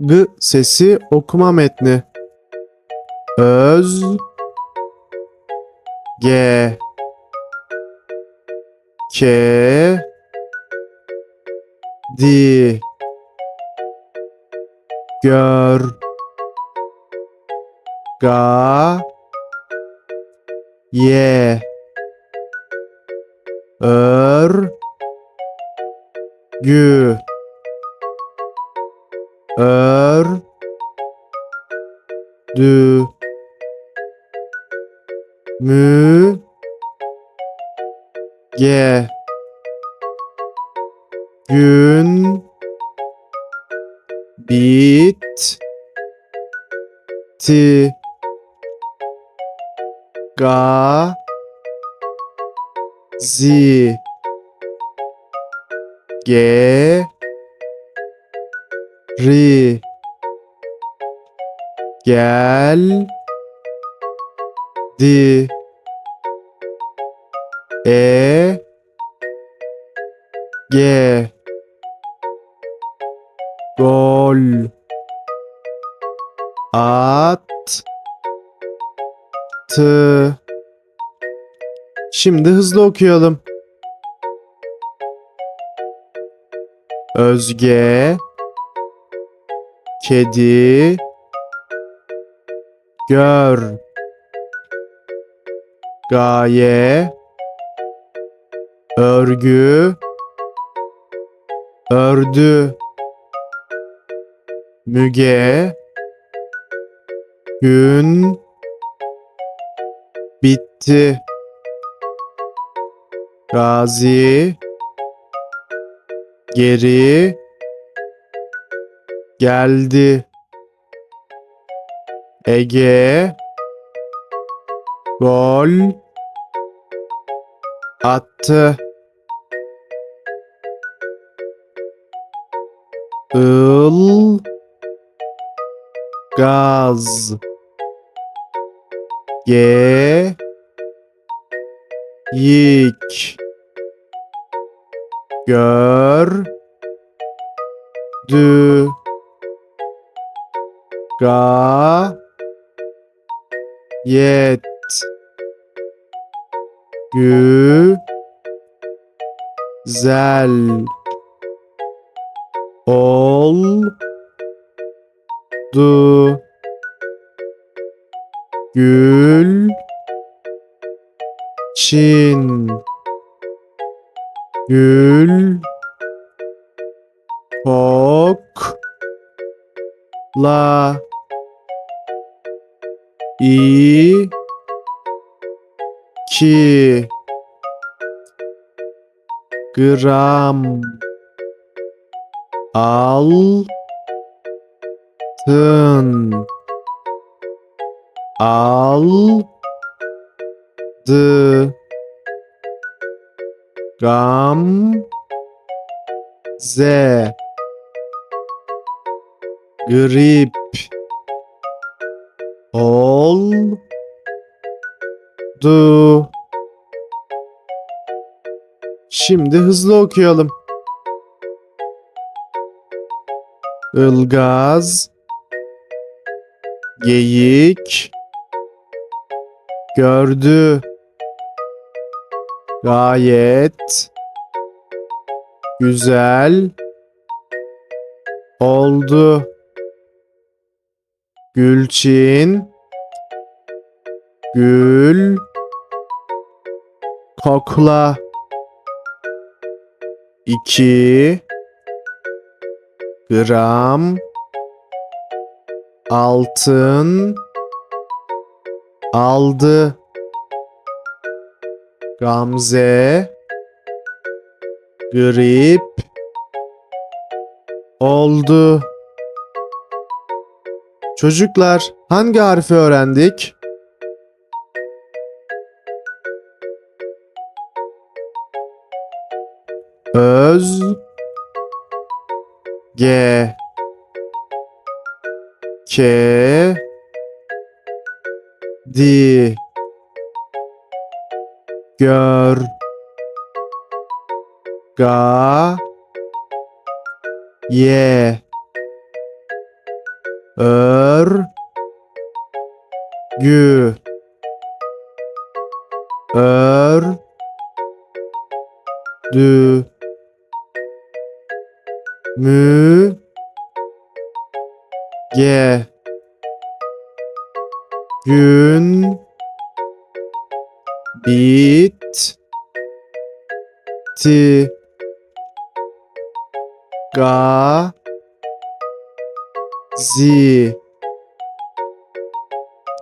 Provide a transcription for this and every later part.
G sesi okuma metni. Öz. G. K. Di Gör. Ga Ye Ör. Gü. Ör Dü. Mü. Ge Gün. Bit. Ti. Ga. Zi. Ge. Ri Gel. Di. E. G. Gol. At. Tı Şimdi hızlı okuyalım. Özge. Kedi Gör. Gaye. Örgü. Ördü. Müge. Gün. Bitti. Gazi. Geri. Geldi Ege. Gol. Attı. Il Gaz. Ge Yik. Gör. Dü. Ga Yet. Gü Zel Du Gül. Çin. Gül. Kok La İ Ki Gram Al Tın Al Dı Gam Ze Grip Ol Du Şimdi hızlı okuyalım. Ilgaz. Geyik. Gördü. Gayet. Güzel. Oldu Gülçin. Gül. Kokla. 2 gram. Altın. Aldı. Gamze. Grip. Oldu Çocuklar hangi harfi öğrendik? Öz G K Di Gör Ga Ye ör. Gü. Ör. Dü. Mü. Ge. Gün. Bit. Ti. Ga zi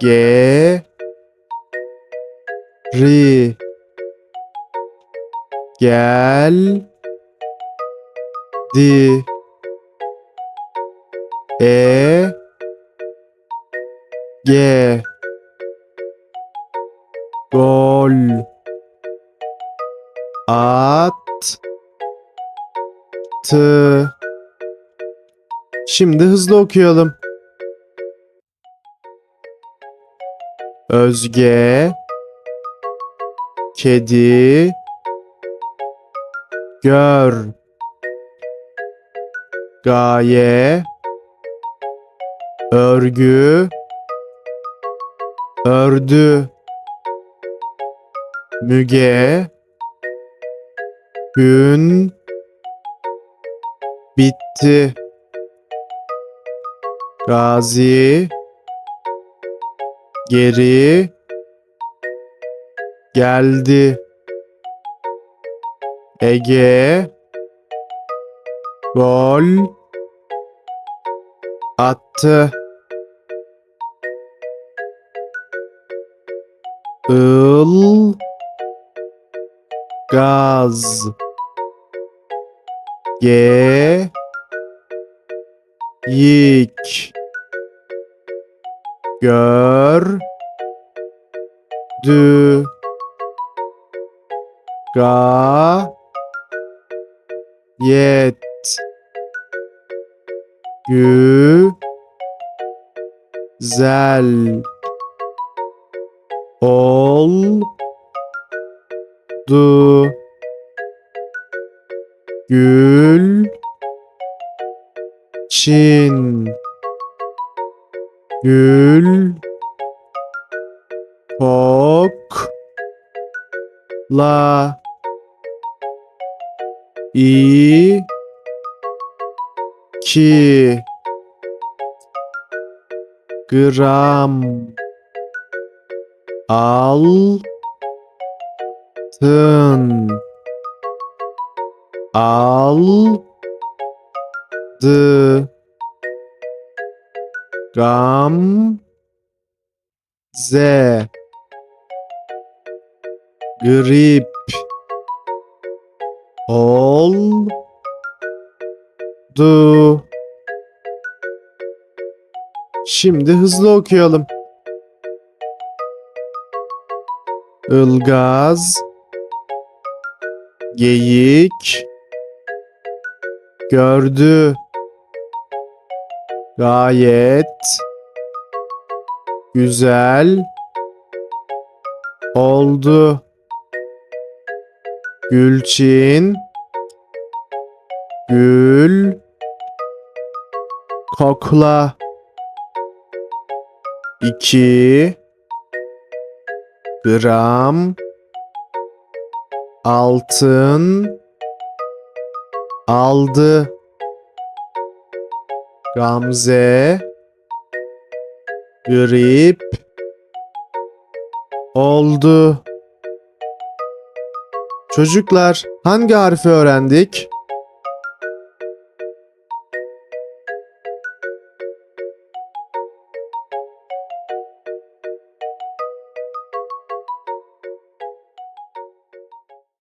ge ri gel. Di e. Ge gol. At. Tı Şimdi hızlı okuyalım. Özge kedi gör gaye örgü ördü müge gün bitti gazi. Geri. Geldi. Ege. Gol. Attı. Il gaz. Ge yik gör. Dü. Ga. Yet. Gü. Zel. Ol. Du. Gül. Çin gül. Tok la. İ. Gram. Al tın al dı gam. Ze grip. Ol. Du. Şimdi hızlı okuyalım. Ilgaz. Geyik. Gördü Gayet Güzel Oldu. Gülçin Gül Kokla. 2 gram altın aldı Gamze. Grip. Oldu. Çocuklar hangi harfi öğrendik?